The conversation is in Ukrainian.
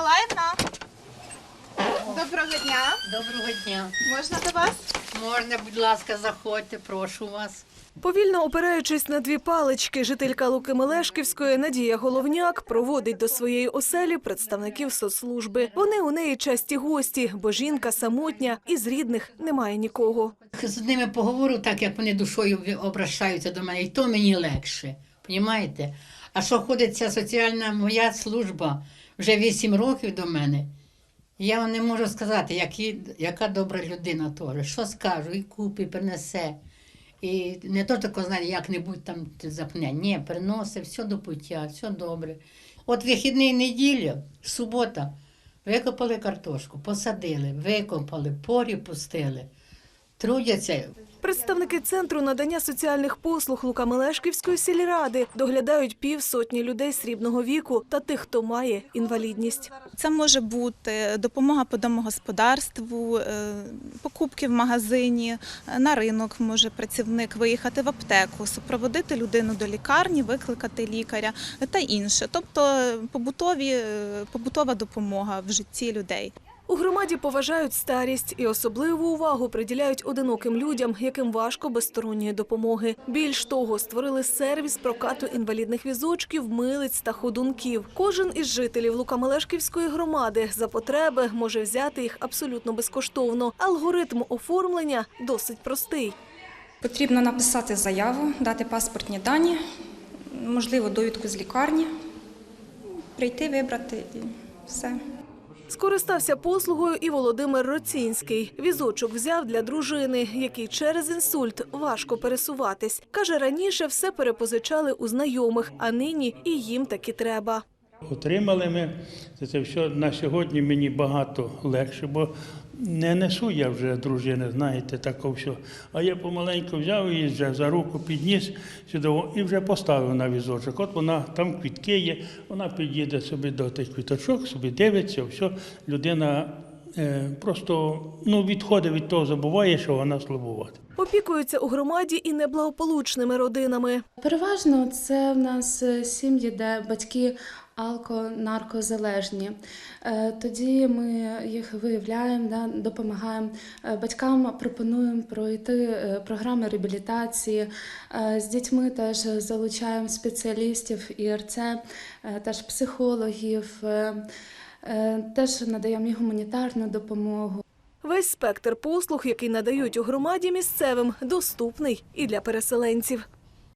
Миколаївна. Доброго дня. Доброго дня. Можна до вас? Можна, будь ласка, заходьте, прошу вас. Повільно опираючись на дві палички, жителька Луки Мелешківської Надія Головняк проводить до своєї оселі представників соцслужби. Вони у неї часті гості, бо жінка самотня і з рідних немає нікого. З ними поговорю так, як вони душою обращаються до мене, і то мені легше. Понімаєте? А що ходить ця соціальна моя служба вже 8 років до мене, я вам не можу сказати, які, яка добра людина теж. Що скажу, і купить, принесе. І не то тако, знаєте, як-небудь там запне. Ні, приносить все до пуття, все добре. От вихідний неділя, субота, викопали картошку, посадили, викопали, порі пустили. Трудяться. Представники центру надання соціальних послуг Лука Мелешківської сільради доглядають півсотні людей срібного віку та тих, хто має інвалідність. Це може бути допомога по домогосподарству, е, покупки в магазині, е, на ринок може працівник виїхати в аптеку, супроводити людину до лікарні, викликати лікаря та інше. Тобто е, побутові, е, побутова допомога в житті людей. У громаді поважають старість і особливу увагу приділяють одиноким людям, яким важко без сторонньої допомоги. Більш того, створили сервіс прокату інвалідних візочків, милиць та ходунків. Кожен із жителів Лукамелешківської громади за потреби може взяти їх абсолютно безкоштовно. Алгоритм оформлення досить простий. Потрібно написати заяву, дати паспортні дані, можливо, довідку з лікарні, прийти, вибрати і все. Скористався послугою і Володимир Роцінський. Візочок взяв для дружини, який через інсульт важко пересуватись. Каже, раніше все перепозичали у знайомих, а нині і їм таки треба. Отримали ми це, все на сьогодні мені багато легше, бо не несу я вже дружини, знаєте, тако все. А я помаленьку взяв її вже за руку підніс сюди і вже поставив на візочок. От вона там квітки є, вона під'їде собі до тих квіточок, собі дивиться, все. Людина просто ну, відходить від того, забуває, що вона слабувати. Опікуються у громаді і неблагополучними родинами. Переважно це в нас е, сім'ї, де батьки алко-наркозалежні. Е, Тоді ми їх виявляємо, да, допомагаємо Е, батькам, пропонуємо пройти е, програми реабілітації. Е, З дітьми теж залучаємо спеціалістів ІРЦ, е, теж психологів, е, е, теж надаємо і гуманітарну допомогу. Весь спектр послуг, який надають у громаді місцевим, доступний і для переселенців.